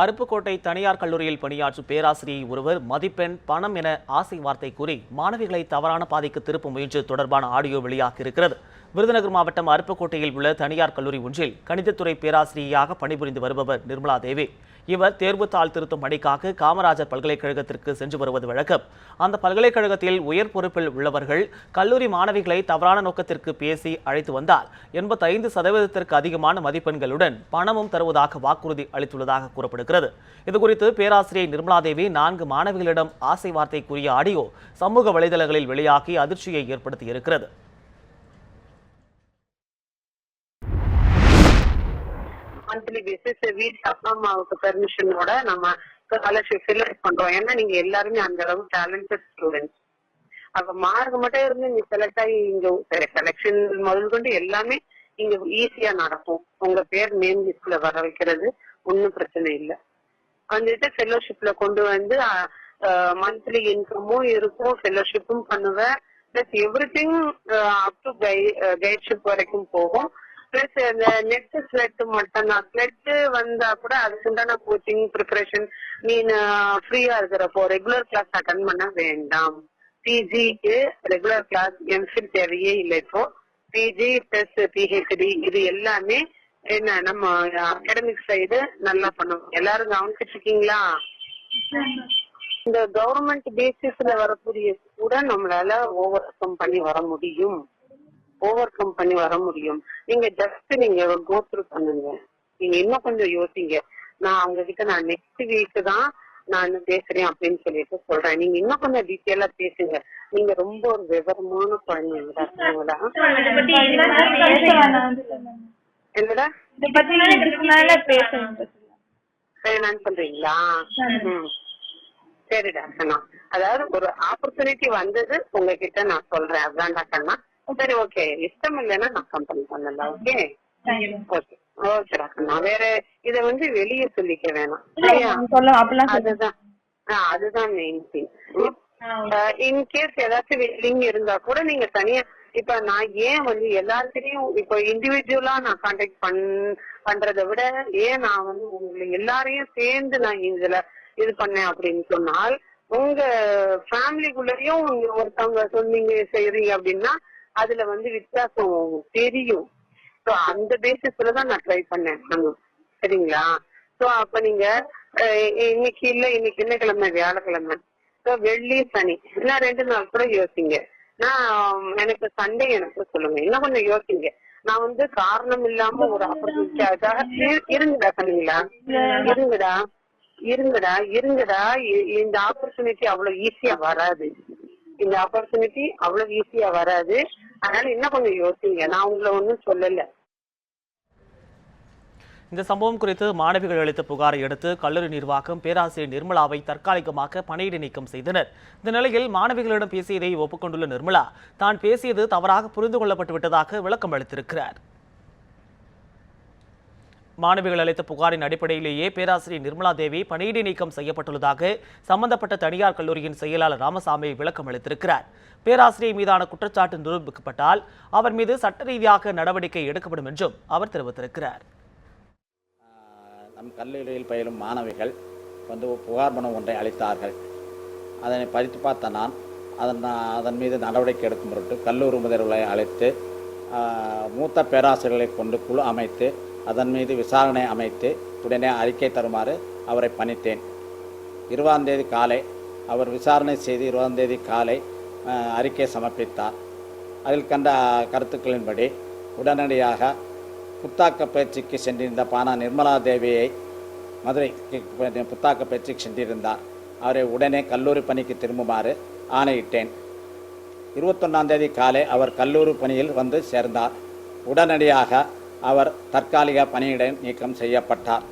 அருப்புக்கோட்டை தனியார் கல்லூரியில் பணியாற்றும் பேராசிரியை ஒருவர் மதிப்பெண் பணம் என ஆசை வார்த்தை கூறி மாணவிகளை தவறான பாதைக்கு திருப்ப முயன்று தொடர்பான ஆடியோ வெளியாக இருக்கிறது விருதுநகர் மாவட்டம் அருப்புக்கோட்டையில் உள்ள தனியார் கல்லூரி ஒன்றில் கணிதத்துறை பேராசிரியையாக பணிபுரிந்து வருபவர் நிர்மலா தேவி. இவர் தேர்வுத்தாள் திருத்தும் பணிக்காக காமராஜர் பல்கலைக்கழகத்திற்கு சென்று வருவது வழக்கம். அந்த பல்கலைக்கழகத்தில் உயர் பொறுப்பில் உள்ளவர்கள் கல்லூரி மாணவிகளை தவறான நோக்கத்திற்கு பேசி அழைத்து வந்தால் எண்பத்தைந்து சதவீதத்திற்கு அதிகமான மதிப்பெண்களுடன் பணமும் தருவதாக வாக்குறுதி அளித்துள்ளதாக கூறப்படுகிறது. இதுகுறித்து பேராசிரியை நிர்மலாதேவி நான்கு மாணவிகளிடம் ஆசை வார்த்தை கூறிய ஆடியோ சமூக வலைதளங்களில் வெளியாகி அதிர்ச்சியை ஏற்படுத்தியிருக்கிறது மந்த்லி பேசிஸ் வீட்டு அப்பா அம்மாவுக்கு பெர்மிஷனோட நம்ம ஸ்காலர்ஷிப் ஃபில் பண்றோம். ஏன்னா நீங்க எல்லாருமே அந்த அளவு டேலண்டட் ஸ்டூடெண்ட்ஸ் அப்ப மார்க் மட்டும் இருந்து நீ செலக்ட் ஆகி இங்க செலக்ஷன் முதல் கொண்டு எல்லாமே இங்க ஈஸியா நடக்கும். உங்க பேர் நேம் லிஸ்ட்ல வர வைக்கிறது. ஒன்னும் பிரச்சனை இல்லை. வந்துட்டு ஃபெலோஷிப்ல கொண்டு வந்து மந்த்லி இன்கமும் இருக்கும் ஃபெல்லோஷிப்பும் பண்ணுவேன். Plus everything up to guideship வரைக்கும் போகும். பிளஸ் அந்த நெட் ஸ்லெட் மட்டும் தான். ஸ்லெட் வந்தா கூட அதுக்குண்டான கோச்சிங் ப்ரிப்பரேஷன் நீ ஃப்ரீயா இருக்கிறப்போ ரெகுலர் கிளாஸ் அட்டன் பண்ண வேண்டாம். பிஜிக்கு ரெகுலர் கிளாஸ் எம்ஃபில் தேவையே இல்லை இப்போ. பிஜி பிளஸ் பிஹெச்டி இது எல்லாமே என்ன நம்ம அகாடமிக் சைடு நல்லா பண்ணுவோம். எல்லாரும் கவனிச்சிட்டு இருக்கீங்களா இந்த கவர்மெண்ட் பேசிஸ்ல வரக்கூடிய கூட நம்மளால ஓவர் கம் பண்ணி வர முடியும். ஓவர் கம் பண்ணி வர முடியும். நீங்க ஜஸ்ட் நீங்க கோத்ரூ பண்ணுங்க. நீங்க இன்னும் கொஞ்சம் யோசிங்க. நான் அவங்க கிட்ட நான் நெக்ஸ்ட் வீக் தான் நான் பேசுறேன் அப்படின்னு சொல்லிட்டு சொல்றேன். நீங்க இன்னும் கொஞ்சம் டீட்டெயிலா பேசுங்க. நீங்க ரொம்ப ஒரு விவரமான குழந்தைங்க என்னடா? பத்தி இதுக்கு மேல பேசணும். வேணான்னு சொல்றீங்களா. சரிடா கண்ணா அதாவது ஒரு ஆப்பர்ச்சுனிட்டி வந்தது உங்ககிட்ட நான் சொல்றேன். அதான்டா கண்ணா சரி ஓகே இஷ்டம் இல்லைன்னா நான் கம்பெனி பண்ணல ஓகே ஓகே ஓகேடா கண்ணா வேற இத வந்து வெளியே சொல்லிக்க வேணாம். அதுதான். அதுதான் மெயின் திங் இன்கேஸ் ஏதாச்சும் லிங்க் இருந்தா கூட நீங்க தனியா இப்ப நான் ஏன் வந்து எல்லாத்தையும் இப்ப இண்டிவிஜுவலா நான் கான்டாக்ட் பண் பண்றதை விட ஏன் நான் வந்து உங்களை எல்லாரையும் சேர்ந்து நான் இதுல இது பண்ணேன் அப்படின்னு சொன்னால் உங்க ஃபேமிலிக்குள்ளேயும் ஒருத்தவங்க சொன்னீங்க செய்றீங்க அப்படின்னா அதுல வந்து வித்தியாசம் தெரியும். சோ அந்த பேசிஸ்ல தான் நான் ட்ரை பண்ணேன். சரிங்களா? சோ அப்ப நீங்க இன்னைக்கு இல்ல இன்னைக்கு என்ன கிழமை வியாழக்கிழமை. ஸோ வெள்ளி சனி. இன்னும் ரெண்டு நாள் கூட யோசிங்க. நான் எனக்கு சண்டே எனக்கு சொல்லுங்க. இன்னும் கொஞ்சம் யோசிங்க. நான் வந்து காரணம் இல்லாம ஒரு ஆப்பர்ச்சுனிட்டிக்காக இருங்கடா சொன்னீங்களா இருங்கடா இருங்கடா இருங்கடா. இந்த ஆப்பர்ச்சுனிட்டி அவ்வளவு ஈஸியா வராது. இந்த ஆப்பர்ச்சுனிட்டி அவ்வளவு ஈஸியா வராது. அதனால என்ன கொஞ்சம் யோசிங்க. நான் உங்களை ஒண்ணும் சொல்லல. இந்த சம்பவம் குறித்து மாணவிகள் அளித்த புகாரை அடுத்து கல்லூரி நிர்வாகம் பேராசிரியர் நிர்மலாவை தற்காலிகமாக பணியிட நீக்கம் செய்தனர். இந்த நிலையில் மாணவிகளிடம் பேசியதை ஒப்புக்கொண்டுள்ள நிர்மலா தான் பேசியது தவறாக புரிந்து கொள்ளப்பட்டு விட்டதாக விளக்கம் அளித்திருக்கிறார். மாணவிகள் அளித்த புகாரின் அடிப்படையிலேயே பேராசிரியர் நிர்மலா தேவி பணியிடை நீக்கம் செய்யப்பட்டுள்ளதாக சம்பந்தப்பட்ட தனியார் கல்லூரியின் செயலாளர் ராமசாமி விளக்கம் அளித்திருக்கிறார். பேராசிரியர் மீதான குற்றச்சாட்டு நிரூபிக்கப்பட்டால் அவர் மீது சட்ட ரீதியாக நடவடிக்கை எடுக்கப்படும் என்றும் அவர் தெரிவித்திருக்கிறார். நம் கல்லூரியில் பயிலும் மாணவிகள் வந்து புகார் மனு ஒன்றை அளித்தார்கள். அதனை படித்து பார்த்த நான் அதன் அதன் மீது நடவடிக்கை எடுக்கும் பொருட்டு கல்லூரி முதல்வர்களை அழைத்து மூத்த பேராசிரியர்களை கொண்டு குழு அமைத்து அதன் மீது விசாரணை அமைத்து உடனே அறிக்கை தருமாறு அவரை பணித்தேன். இருபதாம் தேதி காலை அவர் விசாரணை செய்து இருபதாம் தேதி காலை அறிக்கை சமர்ப்பித்தார். அதில் கண்ட கருத்துக்களின்படி உடனடியாக புத்தாக்க பயிற்சிக்கு சென்றிருந்த பானா நிர்மலா தேவியை மதுரைக்கு புத்தாக்க பயிற்சிக்கு சென்றிருந்தார். அவரை உடனே கல்லூரி பணிக்கு திரும்புமாறு ஆணையிட்டேன். இருபத்தொன்னாம் தேதி காலை அவர் கல்லூரி பணியில் வந்து சேர்ந்தார். உடனடியாக அவர் தற்காலிக பணியிட நீக்கம் செய்யப்பட்டார்.